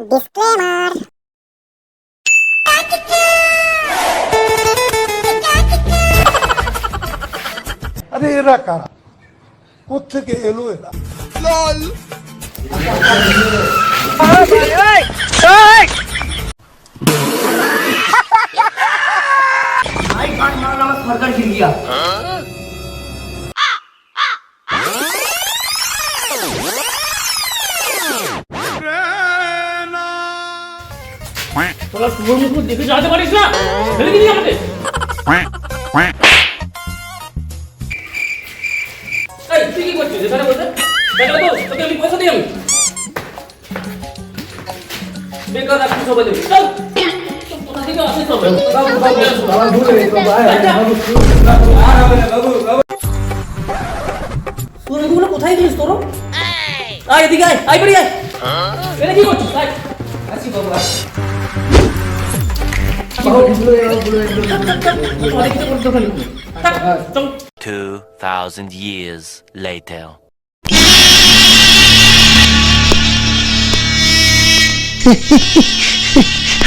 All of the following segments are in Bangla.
ডিসক্লেমার আরে এরা কারা কোথেকে এলো এরা भाई তোরা শুয়োর মুখ দেখে যাতে পারিস না? ফেলে দিবি আমাকে। এই তুই কি করছিস এখানে বসে? দেখা তো তোকে আমি পয়সা দিই আমি। বেকার রাখছিস সবাই দেবে? চল। কোথা থেকে আসিস সবাই শুয়োর কোথায় গেলিস তোর? আয় এদিকে আয় আয় বাড়ি আয়। এটা কি করছিস? আয়। আসি বাবু আসি। চল 2,000 years later.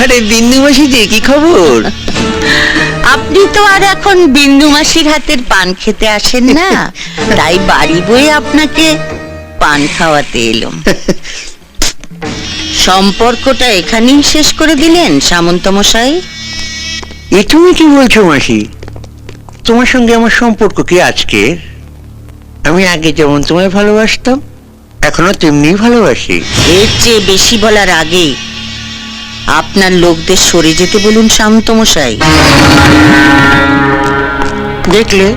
আরে বিন্দু মাসি যে কি খবর? আপনি তো আর এখন বিন্দু মাসির হাতের পান খেতে আসেন না। তাই বাড়ি বয়ে আপনাকে পান খাওয়াতে এলাম। সম্পর্কটা এখানেই শেষ করে দিলেন সামন্ত মশাই এ তুমি কি বলছো মাসি? তোমার সঙ্গে আমার সম্পর্ক কি আজকের? আমি আগে যেমন তোমায় ভালোবাসতাম এখনও তেমনি ভালোবাসি। এর চেয়ে বেশি বলার আগে আপনার লোকদের সরে যেতে বলুন সামন্ত মশাই দেখলে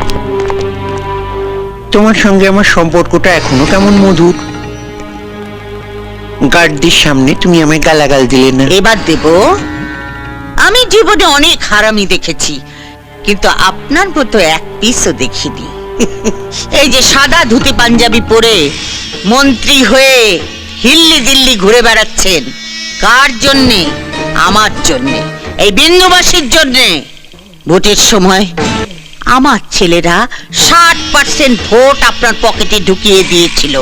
তোমার সঙ্গে আমার সম্পর্কটা এখনও কেমন মধুর। গার্ডদের সামনে তুমি আমায় গালাগাল দিলে না। এবার দেব। আমি জীবনে অনেক হারামি দেখেছি, কিন্তু আপনার মতো এক পিসও দেখিনি। এই যে সাদা ধুতি পাঞ্জাবি পরে মন্ত্রী হয়ে হিল্লি দিল্লি ঘুরে বেড়াচ্ছেন, কার জন্যে? আমার জন্যে। এই বিন্দুবাসীর জন্যে ভোটের সময় আমার ছেলেরা ষাট পার্সেন্ট ভোট আপনার পকেটে ঢুকিয়ে দিয়েছিল।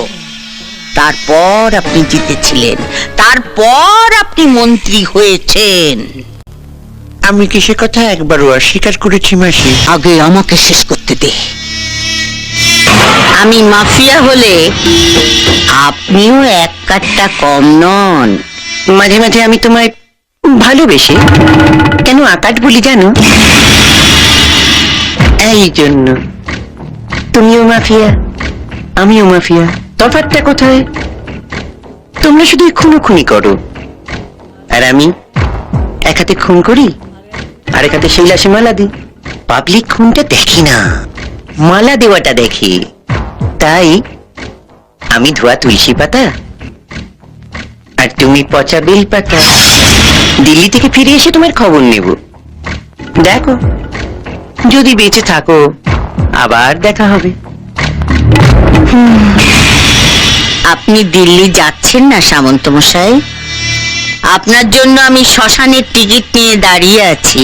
তারপর আপনি জিতেছিলেন, তারপর আপনি মন্ত্রী হয়েছেন। আমি কি সে কথা একবারও অস্বীকার করেছি মাসি? আগে আমাকে শেষ করতে দে। আমি মাফিয়া হলে আপনিও এক কাটটা কম নন। মাঝে মাঝে আমি তোমায় ভালোবেসে কেন আকাশ বলি জানো? এই জন্য। তুমিও মাফিয়া আমিও মাফিয়া। তফাৎটা কোথায়? তোমরা শুধু খুনোখুনি করো। আর আমি এক হাতে খুন করি? আর এক হাতে সেই লাশে মালা দিই। পাবলিক খুনটা দেখি না। মালা দেওয়াটা দেখি। তাই আমি ধোয়া তুলসী পাতা আর তুমি পচা বেল পাতা দিল্লি থেকে ফিরে এসে তোমার খবর নেব। দেখো, যদি বেঁচে থাকো, আবার দেখা হবে। আপনি দিল্লি যাচ্ছেন না সামন্ত মশাই আপনার জন্য আমি শ্মশানের টিকিট নিয়ে দাঁড়িয়ে আছি।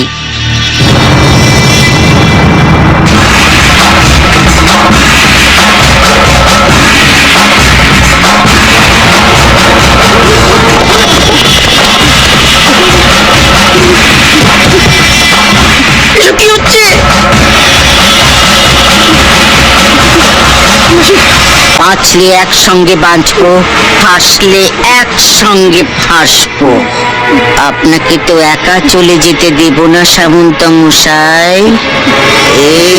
বাঁচলে একসঙ্গে বাঁচবো ফাঁসলে একসঙ্গে ফাঁসবো আপনাকে তো একা চলে যেতে দেব না সামন্ত মশাই। এ